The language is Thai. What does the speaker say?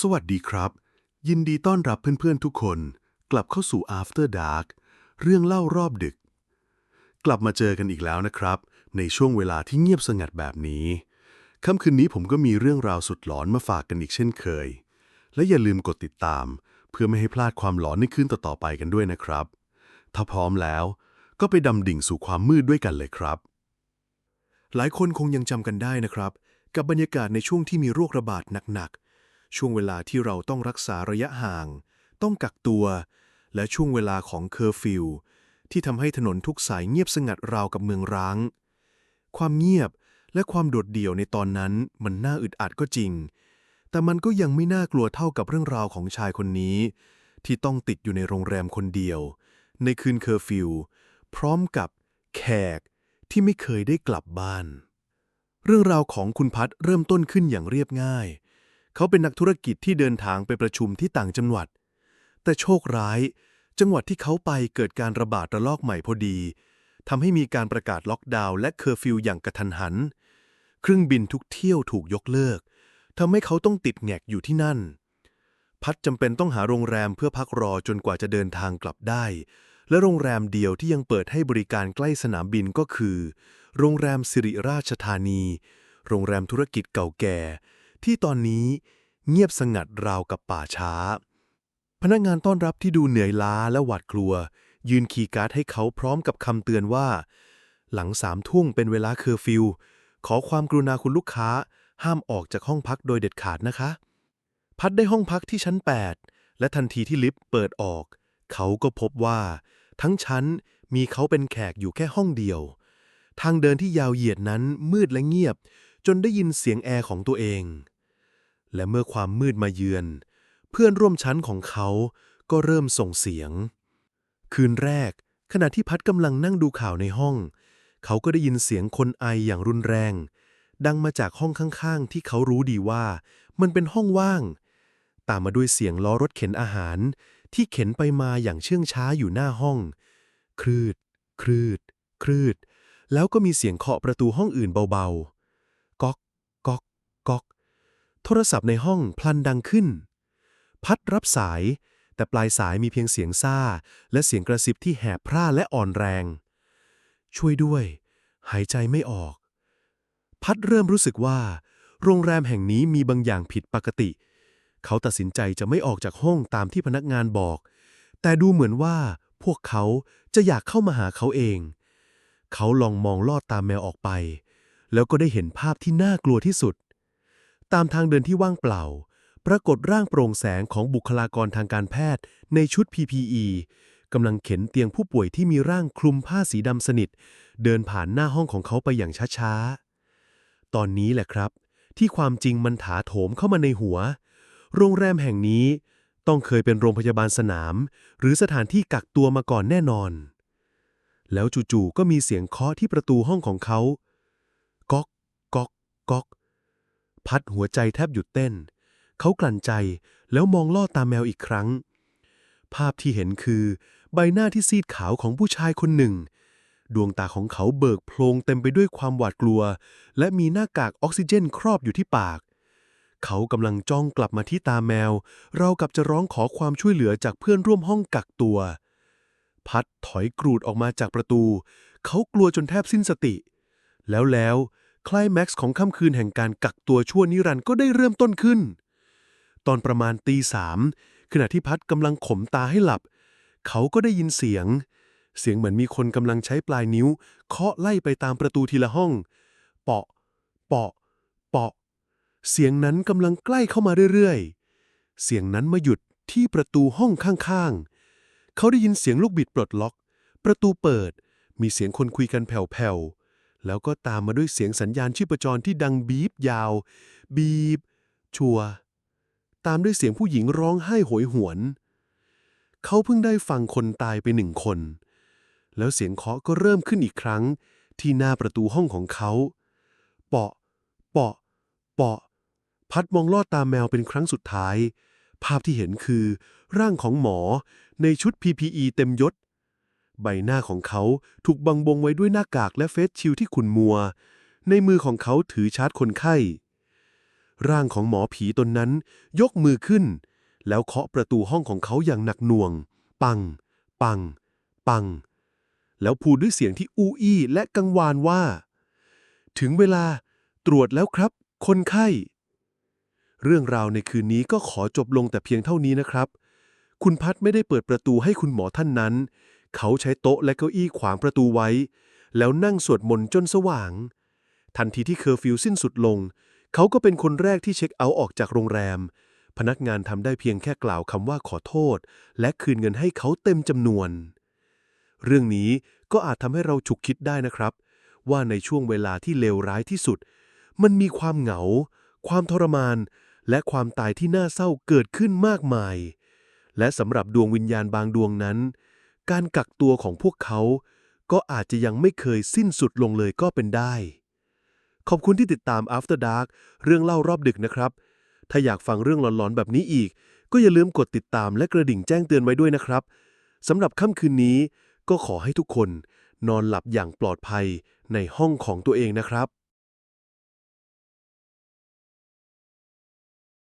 สวัสดีครับ ยินดีต้อนรับเพื่อนๆทุกคน กลับเข้าสู่ After Dark เรื่องเล่ารอบดึก กลับมาเจอกันอีกแล้วนะครับ ในช่วงเวลาที่เงียบสงัดแบบนี้ค่ำคืนนี้ผมก็มีเรื่องราวสุดหลอนมาฝากกันอีกเช่นเคย และอย่าลืมกดติดตาม เพื่อไม่ให้พลาดความหลอนในคืนต่อๆไปกันด้วยนะครับ ถ้าพร้อมแล้ว ก็ไปดำดิ่งสู่ความมืดด้วยกันเลยครับ หลายคนคงยังจำกันได้นะครับ กับบรรยากาศในช่วงที่มีโรคระบาดหนักๆ ช่วงเวลาที่เราต้องรักษาระยะห่าง ต้องกักตัว และช่วงเวลาของเคอร์ฟิวที่ทำให้ถนนทุกสายเงียบสงัดราวกับเมืองร้าง ความเงียบและความโดดเดี่ยวในตอนนั้นมันน่าอึดอัดก็จริง แต่มันก็ยังไม่น่ากลัวเท่ากับเรื่องราวของชายคนนี้ ที่ต้องติดอยู่ในโรงแรมคนเดียว ในคืนเคอร์ฟิวพร้อมกับแขกที่ไม่เคยได้กลับบ้าน เรื่องราวของคุณพัฒเริ่มต้นขึ้นอย่างเรียบง่าย เขาเป็นนักธุรกิจที่เดินทางไปประชุมที่ต่างจังหวัด แต่โชคร้าย จังหวัดที่เขาไปเกิดการระบาดระลอกใหม่พอดีทำให้มีการประกาศล็อกดาวน์และเคอร์ฟิวอย่างกระทันหัน เครื่องบินทุกเที่ยวถูกยกเลิกทำให้เขาต้องติดแงกอยู่ที่นั่น พัดจำเป็นต้องหาโรงแรมเพื่อพักรอจนกว่าจะเดินทางกลับได้ และโรงแรมเดียวที่ยังเปิดให้บริการใกล้สนามบินก็คือ โรงแรมสิริราชธานี โรงแรมธุรกิจเก่าแก่ ที่ตอนนี้ เงียบสงัดราวกับป่าช้า พนักงานต้อนรับที่ดูเหนื่อยล้าและหวาดกลัว ยืนคีย์การ์ดให้เขาพร้อมกับคำเตือนว่า หลังสามทุ่มเป็นเวลาเคอร์ฟิว ขอความกรุณาคุณลูกค้า ห้ามออกจากห้องพักโดยเด็ดขาดนะคะ พัดได้ห้องพักที่ชั้น 8 และทันทีที่ลิฟต์เปิดออก เขาก็พบว่า ทั้งชั้นมีเขาเป็นแขกอยู่แค่ห้องเดียว ทางเดินที่ยาวเหยียดนั้นมืดและเงียบ จนได้ยินเสียงแอร์ของตัวเอง และเมื่อความมืดมาเยือน เพื่อนร่วมชั้นของเขาก็เริ่มส่งเสียง คืนแรก ขณะที่พัดกำลังนั่งดูข่าวในห้อง เขาก็ได้ยินเสียงคนไออย่างรุนแรง ดังมาจากห้องข้างๆ ที่เขารู้ดีว่า มันเป็นห้องว่าง ตามมาด้วยเสียงล้อรถเข็นอาหาร ที่เข็นไปมาอย่างเชื่องช้าอยู่หน้าห้อง คลืด คลืด คลืด แล้วก็มีเสียงเคาะประตูห้องอื่นเบาๆ ก๊อก ก๊อก ก๊อก โทรศัพท์ในห้องพลันดังขึ้น พัดรับสาย แต่ปลายสายมีเพียงเสียงซ่า และเสียงกระซิบที่แหบพร่าและอ่อนแรง ช่วยด้วย หายใจไม่ออก พัดเริ่มรู้สึกว่า โรงแรมแห่งนี้มีบางอย่างผิดปกติ เขาตัดสินใจจะไม่ออกจากห้องตามที่พนักงานบอก แต่ดูเหมือนว่า พวกเขาจะอยากเข้ามาหาเขาเอง เขาลองมองลอดตามแมวออกไป แล้วก็ได้เห็นภาพที่น่ากลัวที่สุด ตามทางเดินที่ว่างเปล่า ปรากฏร่างโปร่งแสงของบุคลากรทางการแพทย์ในชุด PPE กำลังเข็นเตียงผู้ป่วยที่มีร่างคลุมผ้าสีดำสนิท เดินผ่านหน้าห้องของเขาไปอย่างช้าๆ ตอนนี้แหละครับ ที่ความจริงมันถาโถมเข้ามาในหัว โรงแรมแห่งนี้ต้องเคยเป็นโรงพยาบาลสนาม หรือสถานที่กักตัวมาก่อนแน่นอน แล้วจู่ๆก็มีเสียงเคาะที่ประตูห้องของเขา ก๊อก ก๊อก ก๊อก พัดหัวใจแทบหยุดเต้น เขากลั่นใจแล้วมองลอดตามแมวอีกครั้ง ภาพที่เห็นคือใบหน้าที่ซีดขาวของผู้ชายคนหนึ่ง ดวงตาของเขาเบิกโพลงเต็มไปด้วยความหวาดกลัว และมีหน้ากากออกซิเจนครอบอยู่ที่ปาก เขากำลังจ้องกลับมาที่ตาแมว เรากับจะร้องขอความช่วยเหลือจากเพื่อนร่วมห้องกักตัว พัดถอยกรูดออกมาจากประตู เขากลัวจนแทบสิ้นสติ แล้วแล้ว คลายแม็กซ์ของค่ำคืนแห่งการกักตัวชั่วนิรันด์ก็ได้เริ่มต้นขึ้น ตอนประมาณตีสามขณะที่พัดกำลังข่มตาให้หลับ เขาก็ได้ยินเสียง เสียงเหมือนมีคนกำลังใช้ปลายนิ้ว เคาะไล่ไปตามประตูทีละห้อง เปาะ เปาะ เปาะ เสียงนั้นกำลังใกล้เข้ามาเรื่อยๆ เสียงนั้นมาหยุดที่ประตูห้องข้างๆ เขาได้ยินเสียงลูกบิดปลดล็อก ประตูเปิด มีเสียงคนคุยกันแผ่วๆ แล้วก็ตามมาด้วยเสียงสัญญาณชีพจรที่ดังบีบยาว บีบ ชัว ตามด้วยเสียงผู้หญิงร้องไห้โหยหวน เขาเพิ่งได้ฟังคนตายไปหนึ่งคน แล้วเสียงเคาะก็เริ่มขึ้นอีกครั้ง ที่หน้าประตูห้องของเขา เปาะ เปาะ เปาะ พัดมองลอดตาแมวเป็นครั้งสุดท้าย ภาพที่เห็นคือ ร่างของหมอในชุด PPE เต็มยศ ใบหน้าของเขาถูกบังบงไว้ด้วยหน้ากากและเฟสชิลที่ขุ่นมัว ในมือของเขาถือชาร์จคนไข้ ร่างของหมอผีตนนั้นยกมือขึ้น แล้วเคาะประตูห้องของเขาอย่างหนักหน่วง ปัง ปัง ปัง แล้วพูดด้วยเสียงที่อูอี้และกังวานว่า ถึงเวลาตรวจแล้วครับ คนไข้ เรื่องราวในคืนนี้ก็ขอจบลงแต่เพียงเท่านี้นะครับ คุณพัดไม่ได้เปิดประตูให้คุณหมอท่านนั้น เขาใช้โต๊ะและเก้าอี้ขวางประตูไว้ แล้วนั่งสวดมนต์จนสว่าง ทันทีที่เคอร์ฟิวสิ้นสุดลง เขาก็เป็นคนแรกที่เช็คเอาท์ออกจากโรงแรม พนักงานทำได้เพียงแค่กล่าวคำว่าขอโทษ และคืนเงินให้เขาเต็มจำนวน เรื่องนี้ก็อาจทำให้เราฉุกคิดได้นะครับ ว่าในช่วงเวลาที่เลวร้ายที่สุด มันมีความเหงา ความทรมาน และความตายที่น่าเศร้าเกิดขึ้นมากมาย และสำหรับดวงวิญญาณบางดวงนั้น การกักตัวของพวกเขา ก็อาจจะยังไม่เคยสิ้นสุดลงเลยก็เป็นได้ ขอบคุณที่ติดตาม After Dark เรื่องเล่ารอบดึกนะครับ ถ้าอยากฟังเรื่องหลอนๆแบบนี้อีก ก็อย่าลืมกดติดตามและกระดิ่งแจ้งเตือนไว้ด้วยนะครับสำหรับค่ำคืนนี้ก็ขอให้ทุกคน นอนหลับอย่างปลอดภัยในห้องของตัวเองนะครับ